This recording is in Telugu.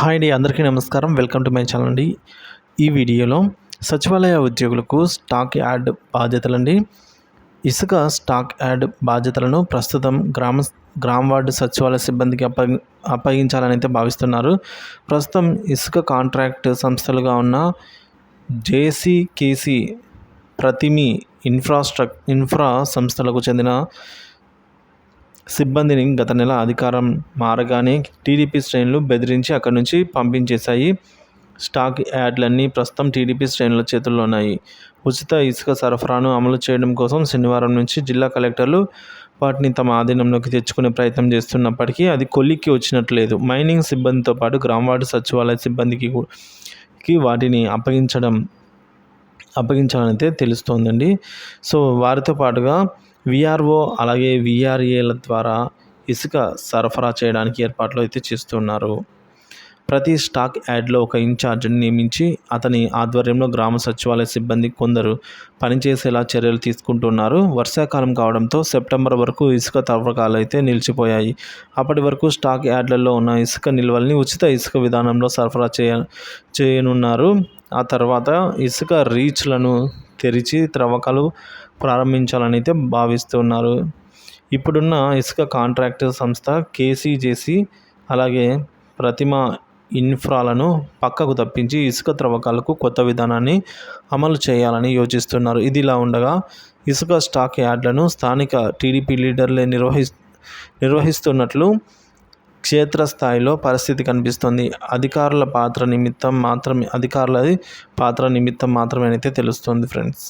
హాయ్ అండి అందరికీ నమస్కారం. వెల్కమ్ టు మై ఛానల్ అండి. ఈ వీడియోలో సచివాలయ ఉద్యోగులకు స్టాక్ యాడ్ బాధ్యతలండి. ఇసుక స్టాక్ యాడ్ బాధ్యతలను ప్రస్తుతం గ్రామ గ్రామ వార్డు సచివాలయ సిబ్బందికి అప్పగి అప్పగించాలని అయితే భావిస్తున్నారు. ప్రస్తుతం ఇసుక కాంట్రాక్ట్ సంస్థలుగా ఉన్న జేసీకేసీ ప్రతిమి ఇన్ఫ్రాస్ట్రక్ ఇన్ఫ్రా సంస్థలకు చెందిన సిబ్బందిని గత నెల అధికారం మారగానే టీడీపీ శ్రేణులు బెదిరించి అక్కడి నుంచి పంపించేశాయి. స్టాక్ యాడ్లన్నీ ప్రస్తుతం టీడీపీ శ్రేణుల చేతుల్లో ఉన్నాయి. ఉచిత ఇసుక సరఫరాను అమలు చేయడం కోసం శనివారం నుంచి జిల్లా కలెక్టర్లు వాటిని తమ ఆధీనంలోకి తెచ్చుకునే ప్రయత్నం చేస్తున్నప్పటికీ అది కొలిక్కి వచ్చినట్లేదు. మైనింగ్ సిబ్బందితో పాటు గ్రామవార్డు సచివాలయ సిబ్బందికి వాటిని అప్పగించడం అప్పగించాలనైతే తెలుస్తోందండి. సో వారితో పాటుగా విఆర్ఓ అలాగే విఆర్ఏల ద్వారా ఇసుక సరఫరా చేయడానికి ఏర్పాట్లు అయితే చేస్తున్నారు. ప్రతి స్టాక్ యాడ్లో ఒక ఇన్ఛార్జ్ని నియమించి అతని ఆధ్వర్యంలో గ్రామ సచివాలయ సిబ్బంది కొందరు పనిచేసేలా చర్యలు తీసుకుంటున్నారు. వర్షాకాలం కావడంతో సెప్టెంబర్ వరకు ఇసుక తవ్వకాలు అయితే నిలిచిపోయాయి. అప్పటి వరకు స్టాక్ యాడ్లలో ఉన్న ఇసుక నిల్వల్ని ఉచిత ఇసుక విధానంలో సరఫరా చేయ చేయనున్నారు. ఆ తర్వాత ఇసుక రీచ్లను తెరిచి త్రవ్వకాలు ప్రారంభించాలని అయితే భావిస్తున్నారు. ఇప్పుడున్న ఇసుక కాంట్రాక్ట్ సంస్థ కేసీజేసి అలాగే ప్రతిమ ఇన్ఫ్రాలను పక్కకు తప్పించి ఇసుక త్రవ్వకాలకు కొత్త విధానాన్ని అమలు చేయాలని యోచిస్తున్నారు. ఇది ఇలా ఉండగా ఇసుక స్టాక్ యార్డ్లను స్థానిక టీడీపీ లీడర్లే నిర్వహి నిర్వహిస్తున్నట్లు క్షేత్రస్థాయిలో పరిస్థితి కనిపిస్తుంది. అధికారుల పాత్ర నిమిత్తం మాత్రమే అధికారుల పాత్ర నిమిత్తం మాత్రమే అయితే తెలుస్తుంది ఫ్రెండ్స్.